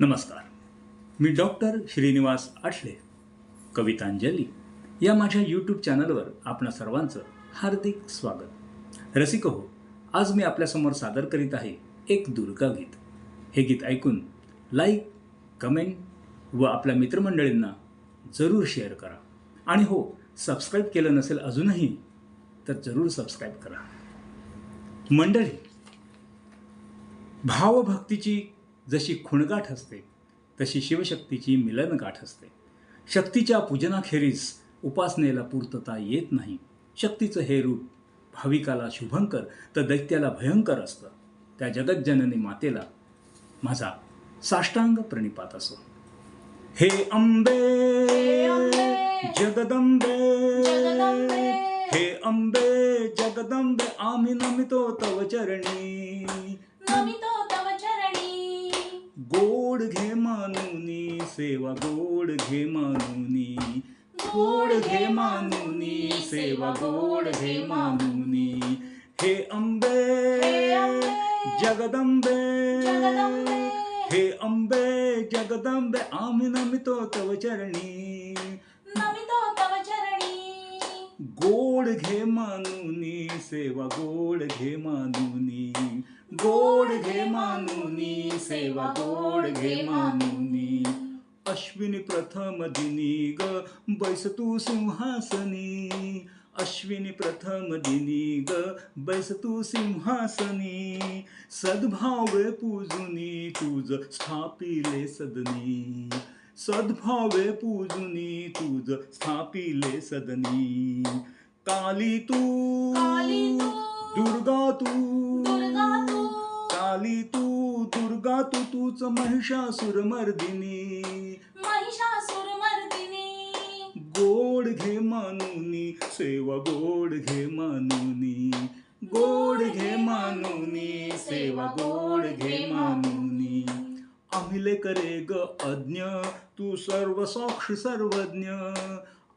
नमस्कार. मी डॉक्टर श्रीनिवास आठले कवितांजली. या माझ्या यूट्यूब चॅनलवर आपणा सर्वांचं हार्दिक स्वागत. रसिक हो आज मी आपल्यासमोर सादर करीत आहे एक दुर्गा गीत. हे गीत ऐकून लाईक कमेंट व आपल्या मित्रमंडळींना जरूर शेअर करा. आणि हो सबस्क्राईब केलं नसेल अजूनही तर जरूर सबस्क्राईब करा. मंडळी भावभक्तीची जशी खुणगाठ असते तशी शिवशक्तीची मिलनगाठ असते. शक्तीच्या पूजनाखेरीस उपासनेला पूर्तता येत नाही. शक्तीचं हे रूप भाविकाला शुभंकर तर दैत्याला भयंकर असतं. त्या जगज्जननी मातेला माझा साष्टांग प्रणिपात असो. हे अंबे जगदंबे जगदंबे. हे अंबे जगदंबे आम्ही नमितो तव चरणी. गोड घे मानुनी गोड घे मानुनी सेवा गोड घे मानुनी। हे अंबे जगदंबे. हे अंबे जगदंबे आम्ही नमितो तव चरणी। नमितो तव चरणी। गोड घे मानुनी सेवा गोड घे मानुनी। गोड घे मानुनी सेवा गोड घे मानुनी। अश्विनी प्रथम दिनी ग बैस तू सिंहासनी. अश्विनी प्रथम दिनी ग बैस तू सिंहासनी. सद्भावे पूजुनी तुझ स्थापिले सदनी. सद्भावे पूजुनी तुझ स्थापिले सदनी. काली तू काली तू दुर्गा तू. दुर्गा तू. काली तू दुर्गा तू तूच महिषासुरमर्दिनी. गोड घे मानुनी सेवा गोड घे मानुनी. गोड घे मानुनी सेवा गोड घे मानुनी. अमिले करे ग अज्ञ तू सर्व साक्ष सर्वज्ञ.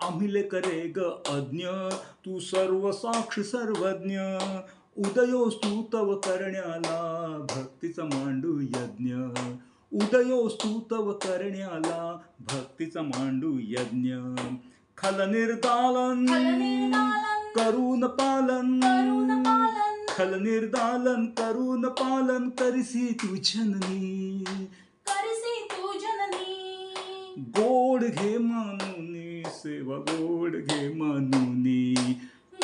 अमिले करे ग अज्ञ तू सर्व साक्ष सर्वज्ञ. उदयोस्तु तव करण्याला भक्तीचा मांडू यज्ञ. उदयोस्तु तव करण्याला भक्तीचा मांडू यज्ञ. खलनिर्दालन करून पालन करून पालन खल निर्दालन करून पालन करसी तू जननी गोड घे मानुनी सेवा गोड घे मानुनी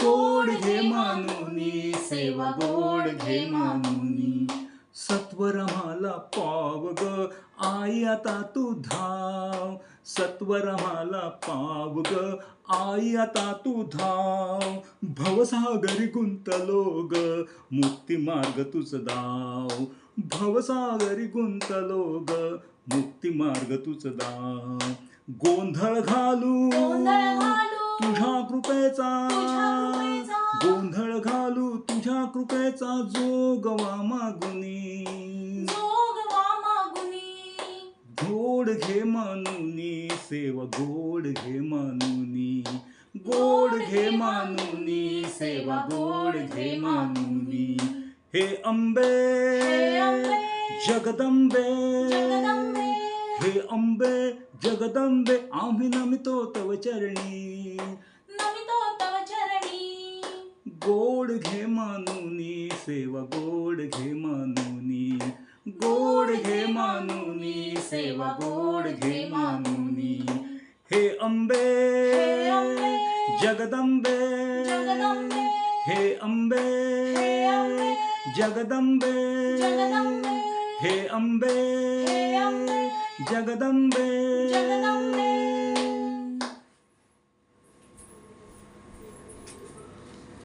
गोड घे मानुनी सेवा गोड घे मानुनी. सत्वर मला पाव ग. आई आता तू धाव. सत्वर मला पाव ग. आई आता तू धाव. भवसागरी गुंतलो ग. मुक्ती मार्ग तुझ दाव. भवसागरी गुंतलो ग. मुक्ती मार्ग तुझ दाव. गोंधळ घालू. तुझ्या कृपेचा. गोंधळ घालू तुझ्या कृपेचा जोगवा मागुनी. जोगवा मागुनी. गोड घे मानुनी सेवा गोड घे मानुनी. गोड घे मानुनी सेवा गोड घे मानुनी. हे अंबे. हे जगदंबे. हे अंबे जगदंबे आम्ही नमितो तव चरणी. गोड घे मानुनी सेवा गोड घे मानुनी गोड घे मानुनी सेवा गोड घे मानुनी हे अंबे जगदंबे. हे अंबे जगदंबे. हे अंबे जगदंबे.